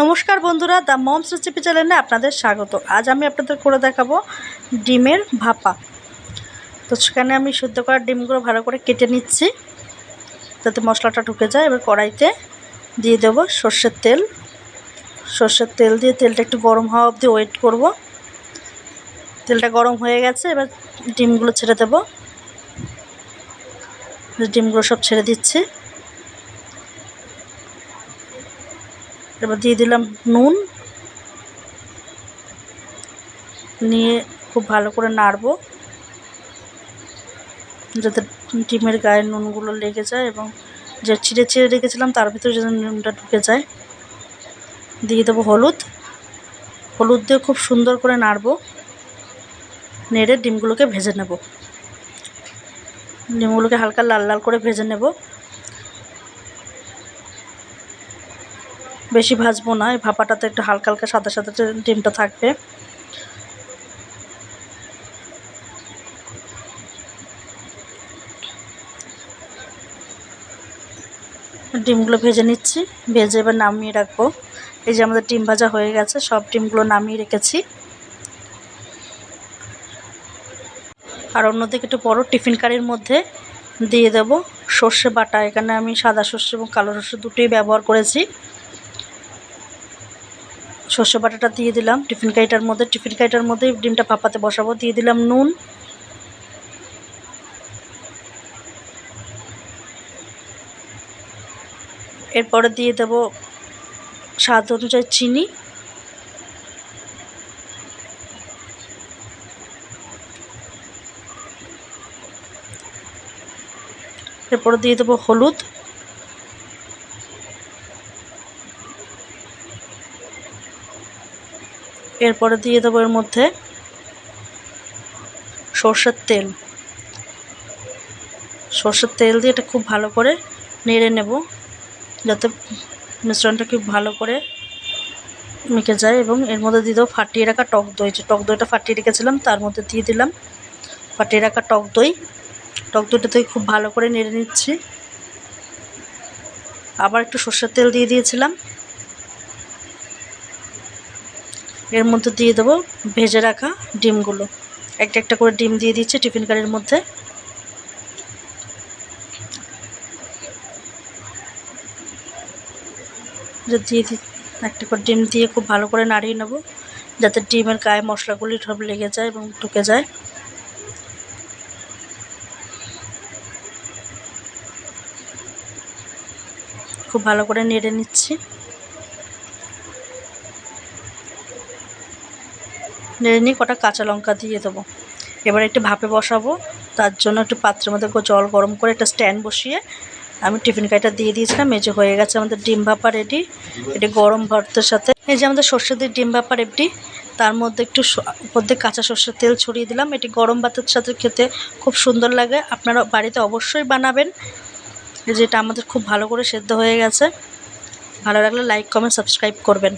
নমস্কার বন্ধুরা, the moms recipe চ্যানেলে আপনাদের স্বাগত। আজ আমি আপনাদের করে দেখাবো ডিমের ভাপা। তো সেখানে আমি শুদ্ধ করা ডিমগুলো ভালো করে কেটে নিচ্ছি, যাতে মশলাটা ঢুকে যায়। এবার কড়াইতে দিয়ে দেবো সর্ষের তেল। সর্ষের তেল দিয়ে তেলটা একটু গরম হওয়া অবধি ওয়েট করব। তেলটা গরম হয়ে গেছে, এবার ডিমগুলো ছেড়ে দেবো। ডিমগুলো সব ছেড়ে দিচ্ছি। এবার দিয়ে দিলাম নুন। নিয়ে খুব ভালো করে নাড়বো। যাতে ডিমের গায়ে নুনগুলো লেগে যায় এবং যে চিড়ে ছিঁড়ে রেখেছিলাম তার ভিতরে যেন নুনটা ঢুকে যায়। দিয়ে দেবো হলুদ। হলুদ দিয়ে খুব সুন্দর করে নাড়বো। নেড়ে ডিমগুলোকে ভেজে নেব। ডিমগুলোকে হালকা লাল লাল করে ভেজে নেব। বেশি ভাজবো না, এই ভাপাটাতে একটু হালকা হালকা সাদা সাদা ডিমটা থাকবে। ডিমগুলো ভেজে নিচ্ছি, ভেজে এবার নামিয়ে রাখব। এই যে আমাদের ডিম ভাজা হয়ে গেছে, সব ডিমগুলো নামিয়ে রেখেছি। আর অন্যদিকে একটু বড়ো টিফিন কারির মধ্যে দিয়ে দেব সর্ষে বাটা। এখানে আমি সাদা সর্ষে এবং কালো সর্ষে দুটোই ব্যবহার করেছি। সর্ষে বাটাটা দিয়ে দিলাম। টিফিন কারিটার মধ্যে, টিফিন কারিটার মধ্যেই ডিমটা ভাপাতে বসাবো। দিয়ে দিলাম নুন। এরপরে দিয়ে দেব স্বাদ অনুযায়ী চিনি। এরপরে দিয়ে দেবো হলুদ। এরপরে দিয়ে দেবো এর মধ্যে সর্ষের তেল। সর্ষের তেল দিয়ে এটা খুব ভালো করে নেড়ে নেব, যাতে মিশ্রণটা খুব ভালো করে মেখে যায় এবং এর মধ্যে দিয়ে দেবো ফাটিয়ে রাখা টক দই। যে টক দইটা ফাটিয়ে রেখেছিলাম, তার মধ্যে দিয়ে দিলাম ফাটিয়ে রাখা টক দই। টক দইটা দই খুব ভালো করে নেড়ে নিচ্ছি। আবার একটু সর্ষের তেল দিয়ে দিয়েছিলাম। এর মধ্যে দিয়ে দেবো ভেজে রাখা ডিমগুলো। একটা একটা করে ডিম দিয়ে দিচ্ছি টিফিন কারির মধ্যে। দিয়ে একটা করে ডিম দিয়ে খুব ভালো করে নাড়িয়ে নেব, যাতে ডিমের গায়ে মশলাগুলি সব লেগে যায় এবং ঢুকে যায়। খুব ভালো করে নেড়ে নিচ্ছি। নেড়ে নিয়ে কটা কাঁচা লঙ্কা দিয়ে দেবো। এবার একটু ভাপে বসাবো, তার জন্য একটু পাত্রের মধ্যে জল গরম করে একটা স্ট্যান্ড বসিয়ে আমি টিফিন কাইটা দিয়ে দিয়েছিলাম। এই যে হয়ে গেছে আমাদের ডিম ভাপা রেডি। এটি গরম ভাতের সাথে। এই যে আমাদের সর্ষে দিয়ে ডিম ভাপা রেডি। তার মধ্যে একটু উপর দিয়ে কাঁচা সর্ষের তেল ছড়িয়ে দিলাম। এটি গরম ভাতের সাথে খেতে খুব সুন্দর লাগে। আপনারা বাড়িতে অবশ্যই বানাবেন। যেটা আমাদের খুব ভালো করে সেদ্ধ হয়ে গেছে। ভালো লাগলে লাইক কমেন্ট সাবস্ক্রাইব করবেন।